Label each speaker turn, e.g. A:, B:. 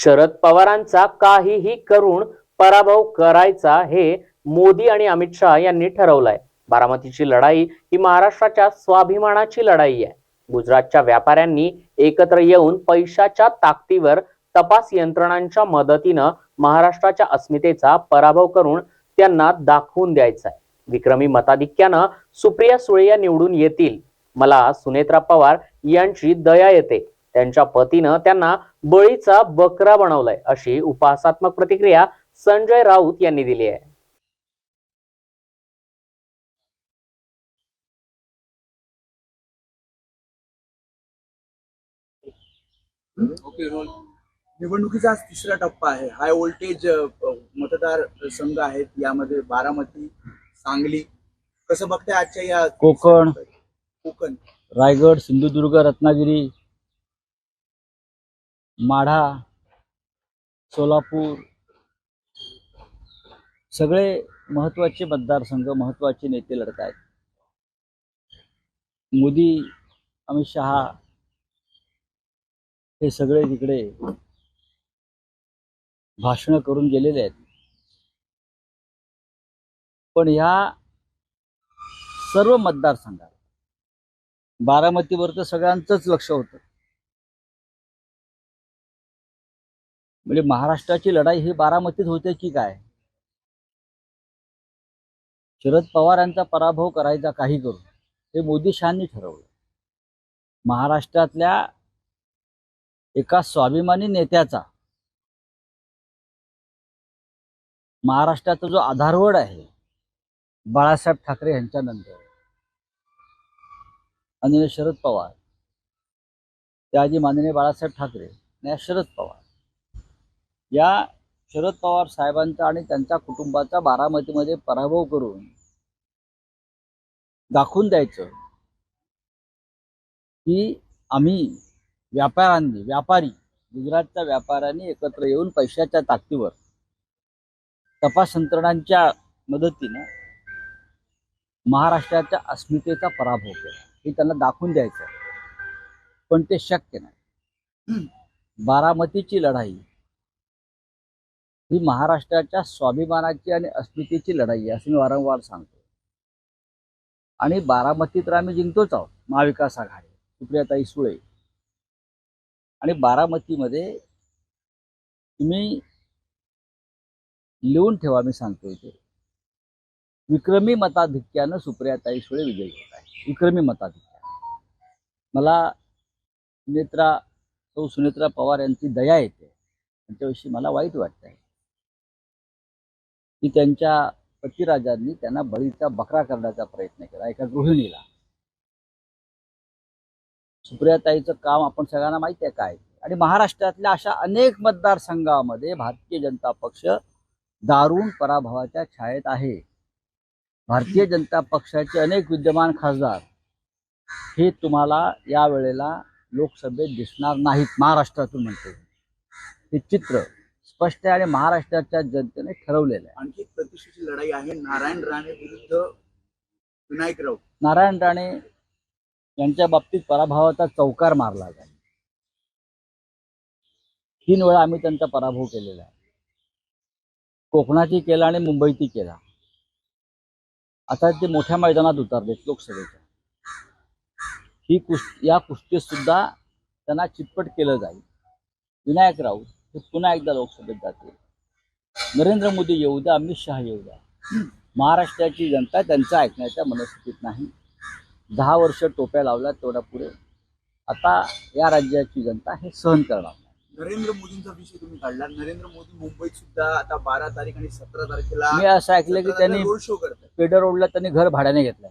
A: शरद पवारांचा काहीही करून पराभव करायचा हे मोदी आणि अमित शहा यांनी ठरवलंय. बारामतीची लढाई ही महाराष्ट्राच्या स्वाभिमानाची लढाई आहे. गुजरातच्या व्यापाऱ्यांनी एकत्र येऊन पैशाच्या ताकदीवर तपास यंत्रणांच्या मदतीनं महाराष्ट्राच्या अस्मितेचा पराभव करून त्यांना दाखवून द्यायचा आहे विक्रमी मताधिक्यानं सुप्रिया सुळे या निवडून येतील. मला सुनेत्रा पवार यांची दया येते. त्यांच्या पतीनं त्यांना बळीचा बकरा बनवलाय अशी उपहासात्मक प्रतिक्रिया संजय राऊत यांनी दिली आहे.
B: निवडणुकीचा आज तिसरा टप्पा आहे. हाय व्होल्टेज मतदार संघ आहेत यामध्ये बारामती सांगली. कसं बघताय आजच्या या
C: कोकण.
B: कोकण?
C: रायगड सिंधुदुर्ग रत्नागिरी माढा सोलापूर सगळे महत्त्वाचे मतदारसंघ महत्त्वाचे नेते लढत आहेत. मोदी अमित शहा हे सगळे तिकडे भाषणं करून गेलेले आहेत. पण ह्या सर्व मतदारसंघात बारामतीवर तर सगळ्यांचंच लक्ष होतं. म्हणजे महाराष्ट्राची लढाई ही बारामतीत होते की काय? शरद पवार यांचा पराभव करायचा काही करून हे मोदी शहांनी ठरवलं. महाराष्ट्रातल्या एका स्वाभिमानी नेत्याचा महाराष्ट्राचा जो आधारवड आहे बाळासाहेब ठाकरे यांच्यानंतर. आणि शरद पवार त्याआधी माननीय बाळासाहेब ठाकरे आणि शरद पवार. या शरद पवार साहेबांचा आणि त्यांच्या कुटुंबाचा बारामतीमध्ये पराभव करून दाखवून द्यायचं की आम्ही व्यापाऱ्यांनी व्यापारी गुजरातच्या व्यापाऱ्यांनी एकत्र येऊन पैशाच्या ताकदीवर तपास यंत्रणांच्या मदतीनं महाराष्ट्राच्या अस्मितेचा पराभव केला. हे त्यांना दाखवून द्यायचं. पण ते शक्य नाही. बारामतीची लढाई ही महाराष्ट्राच्या स्वाभिमानाची आणि अस्मितेची लढाई आहे असं मी वारंवार सांगतो आणि बारामतीत तर आम्ही जिंकतोच आहोत महाविकास आघाडी सुप्रियाताई सुळे. आणि बारामतीमध्ये तुम्ही लिहून ठेवा मी सांगतो इथे विक्रमी मताधिक्यानं सुप्रियाताई सुळे विजयी होत आहे विक्रमी मताधिक्या मला सुनेत्रा सौ सुनेत्रा पवार यांची दया येते. त्यांच्याविषयी मला वाईट वाटत आहे की त्यांच्या पतिराजांनी त्यांना बळीचा बकरा करण्याचा प्रयत्न केला एका गृहिणीला. सुप्रियाताईचं काम आपण सगळ्यांना माहिती आहे काय? आणि महाराष्ट्रातल्या अशा अनेक मतदारसंघामध्ये भारतीय जनता पक्ष दारुण पराभवाच्या छायेत आहे. भारतीय जनता पक्षाचे अनेक विद्यमान खासदार हे तुम्हाला या वेळेला लोकसभेत दिसणार नाहीत महाराष्ट्रातून म्हणते. हे चित्र स्पष्ट आहे आणि महाराष्ट्राच्या जनतेने ठरवलेलं आहे.
B: आणखी प्रतिष्ठेची लढाई आहे नारायण राणे विरुद्ध विनायक राऊत.
C: नारायण राणे यांच्या बाबतीत पराभवाचा चौकार मारला जाईल. तीन वेळा आम्ही त्यांचा पराभव केलेला आहे. कोकणाची केला आणि मुंबईची केला. आता ते मोठ्या मैदानात उतरलेत लोकसभेच्या. ही कुस्ती या कुस्तीत सुद्धा त्यांना चितपट केलं जाईल. विनायक राऊत हे पुन्हा एकदा लोकसभेत जातील. नरेंद्र मोदी येऊ द्या अमित शहा येऊ द्या. महाराष्ट्राची जनता त्यांचं ऐकण्याच्या मनस्थितीत नाही. दहा वर्ष टोप्या लावल्या तेवढ्या पुढे. आता या राज्याची जनता हे सहन करणार नाही.
B: नरेंद्र मोदींचा विषय तुम्ही काढला नरेंद्र मोदी मुंबईत सुद्धा आता बारा तारीख आणि सतरा तारखेला
C: मी असं ऐकलं की त्यांनी पेडर रोडला त्यांनी घर भाड्याने घेतलंय.